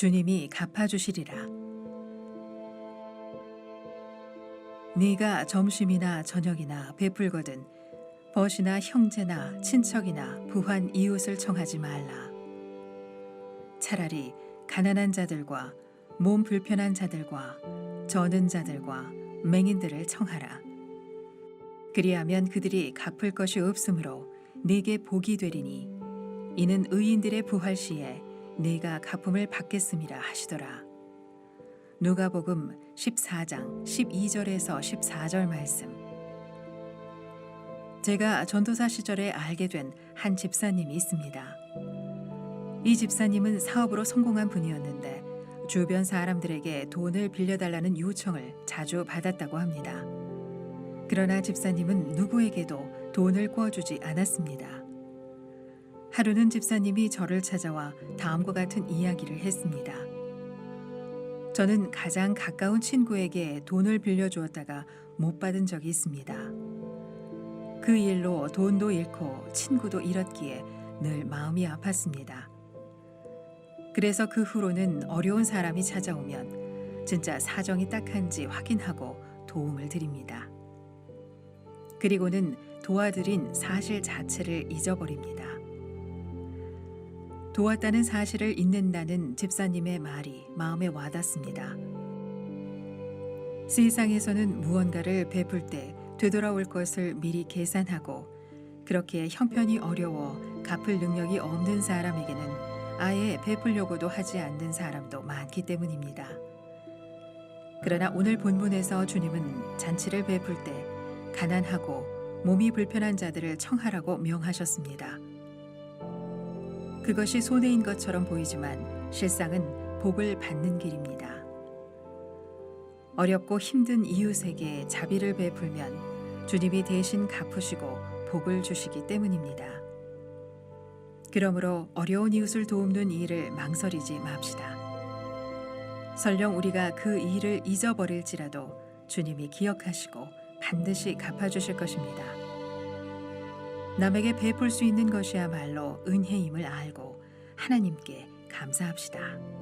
주님이 갚아주시리라. 네가 점심이나 저녁이나 베풀거든 벗이나 형제나 친척이나 부한 이웃을 청하지 말라. 차라리 가난한 자들과 몸 불편한 자들과 저는 자들과 맹인들을 청하라. 그리하면 그들이 갚을 것이 없으므로 네게 복이 되리니 이는 의인들의 부활 시에 네가 갚음을 받겠음이라 하시더라. 누가복음 14장 12절에서 14절 말씀. 제가 전도사 시절에 알게 된 한 집사님이 있습니다. 이 집사님은 사업으로 성공한 분이었는데 주변 사람들에게 돈을 빌려달라는 요청을 자주 받았다고 합니다. 그러나 집사님은 누구에게도 돈을 꿔주지 않았습니다. 하루는 집사님이 저를 찾아와 다음과 같은 이야기를 했습니다. 저는 가장 가까운 친구에게 돈을 빌려주었다가 못 받은 적이 있습니다. 그 일로 돈도 잃고 친구도 잃었기에 늘 마음이 아팠습니다. 그래서 그 후로는 어려운 사람이 찾아오면 진짜 사정이 딱한지 확인하고 도움을 드립니다. 그리고는 도와드린 사실 자체를 잊어버립니다. 도왔다는 사실을 잊는다는 집사님의 말이 마음에 와닿습니다. 세상에서는 무언가를 베풀 때 되돌아올 것을 미리 계산하고 그렇게 형편이 어려워 갚을 능력이 없는 사람에게는 아예 베풀려고도 하지 않는 사람도 많기 때문입니다. 그러나 오늘 본문에서 주님은 잔치를 베풀 때 가난하고 몸이 불편한 자들을 청하라고 명하셨습니다. 그것이 손해인 것처럼 보이지만 실상은 복을 받는 길입니다. 어렵고 힘든 이웃에게 자비를 베풀면 주님이 대신 갚으시고 복을 주시기 때문입니다. 그러므로 어려운 이웃을 돕는 일을 망설이지 맙시다. 설령 우리가 그 일을 잊어버릴지라도 주님이 기억하시고 반드시 갚아주실 것입니다. 남에게 베풀 수 있는 것이야말로 은혜임을 알고 하나님께 감사합시다.